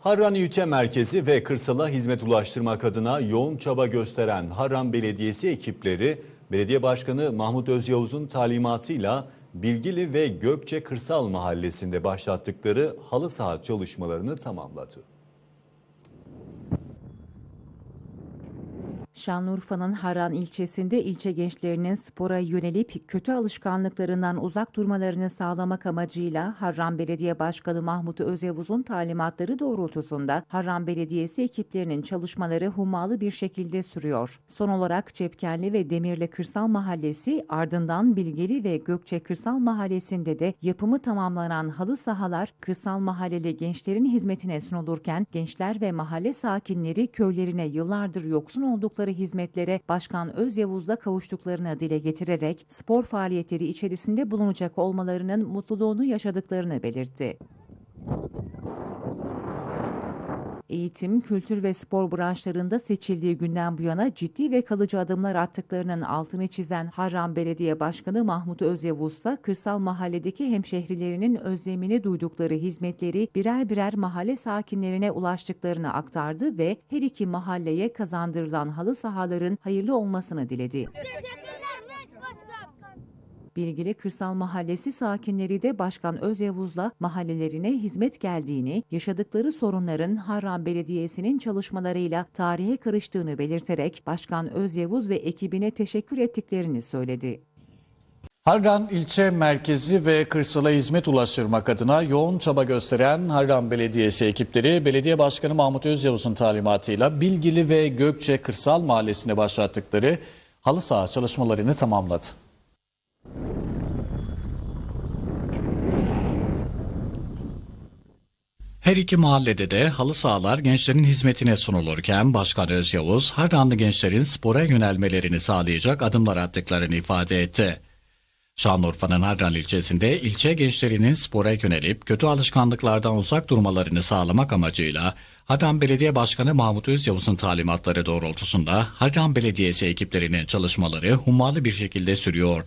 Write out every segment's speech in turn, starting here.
Harran ilçe merkezi ve kırsala hizmet ulaştırmak adına yoğun çaba gösteren Harran Belediyesi ekipleri, Belediye Başkanı Mahmut Özyavuz'un talimatıyla Bilgili ve Gökçe Kırsal Mahallesi'nde başlattıkları halı saha çalışmalarını tamamladı. Şanlıurfa'nın Haran ilçesinde ilçe gençlerinin spora yönelip kötü alışkanlıklarından uzak durmalarını sağlamak amacıyla Harran Belediye Başkanı Mahmut Özyavuz'un talimatları doğrultusunda Harran Belediyesi ekiplerinin çalışmaları hummalı bir şekilde sürüyor. Son olarak Cepkenli ve Demirli Kırsal Mahallesi ardından Bilgeli ve Gökçe Kırsal Mahallesi'nde de yapımı tamamlanan halı sahalar kırsal mahalleli gençlerin hizmetine sunulurken gençler ve mahalle sakinleri köylerine yıllardır yoksun oldukları hizmetlere Başkan Özyavuz'la kavuştuklarını dile getirerek spor faaliyetleri içerisinde bulunacak olmalarının mutluluğunu yaşadıklarını belirtti. Eğitim, kültür ve spor branşlarında seçildiği günden bu yana ciddi ve kalıcı adımlar attıklarının altını çizen Harran Belediye Başkanı Mahmut Özyavuz ise kırsal mahalledeki hemşehrilerinin özlemini duydukları hizmetleri birer birer mahalle sakinlerine ulaştıklarını aktardı ve her iki mahalleye kazandırılan halı sahaların hayırlı olmasını diledi. Bilgili Kırsal Mahallesi sakinleri de Başkan Özyavuz'la mahallelerine hizmet geldiğini, yaşadıkları sorunların Harran Belediyesi'nin çalışmalarıyla tarihe karıştığını belirterek Başkan Özyavuz ve ekibine teşekkür ettiklerini söyledi. Harran ilçe merkezi ve kırsala hizmet ulaştırmak adına yoğun çaba gösteren Harran Belediyesi ekipleri Belediye Başkanı Mahmut Özyavuz'un talimatıyla Bilgili ve Gökçe Kırsal Mahallesi'ne başlattıkları halı saha çalışmalarını tamamladı. Her iki mahallede de halı sahalar gençlerin hizmetine sunulurken Başkan Özyavuz, Harranlı gençlerin spora yönelmelerini sağlayacak adımlar attıklarını ifade etti. Şanlıurfa'nın Harran ilçesinde ilçe gençlerinin spora yönelip kötü alışkanlıklardan uzak durmalarını sağlamak amacıyla Harran Belediye Başkanı Mahmut Özyavuz'un talimatları doğrultusunda Harran Belediyesi ekiplerinin çalışmaları hummalı bir şekilde sürüyor.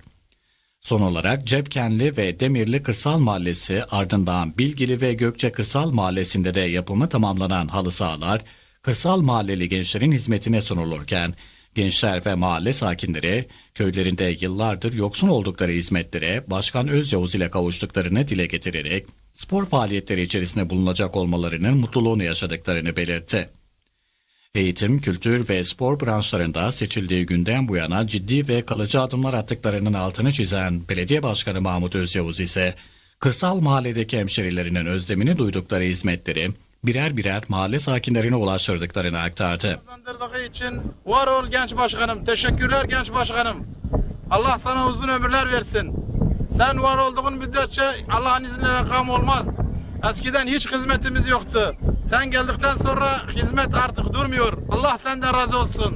Son olarak Cepkenli ve Demirli Kırsal Mahallesi ardından Bilgili ve Gökçe Kırsal Mahallesi'nde de yapımı tamamlanan halı sahalar kırsal mahalleli gençlerin hizmetine sunulurken gençler ve mahalle sakinleri köylerinde yıllardır yoksun oldukları hizmetlere Başkan Özyavuz ile kavuştuklarını dile getirerek spor faaliyetleri içerisinde bulunacak olmalarının mutluluğunu yaşadıklarını belirtti. Eğitim, kültür ve spor branşlarında seçildiği günden bu yana ciddi ve kalıcı adımlar attıklarının altını çizen Belediye Başkanı Mahmut Özyavuz ise kırsal mahalledeki hemşerilerinin özlemini duydukları hizmetleri birer birer mahalle sakinlerine ulaştırdıklarını aktardı. kazandırdığı için var ol genç başkanım. Teşekkürler genç başkanım. Allah sana uzun ömürler versin. Sen var olduğun müddetçe Allah'ın izniyle rakam olmaz. Eskiden hiç hizmetimiz yoktu. Sen geldikten sonra hizmet artık durmuyor. Allah senden razı olsun.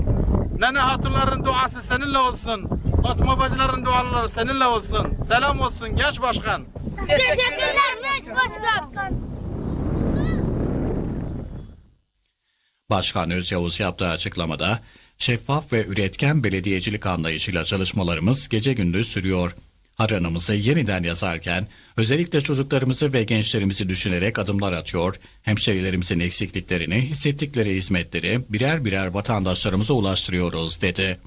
Nene hatırların duası seninle olsun. Fatma bacıların duaları seninle olsun. Selam olsun genç başkan. Teşekkürler genç başkan. Başkan Özyavuz yaptığı açıklamada şeffaf ve üretken belediyecilik anlayışıyla çalışmalarımız gece gündüz sürüyor. Harranımızı yeniden yazarken özellikle çocuklarımızı ve gençlerimizi düşünerek adımlar atıyor, hemşerilerimizin eksikliklerini, hissettikleri hizmetleri birer birer vatandaşlarımıza ulaştırıyoruz dedi.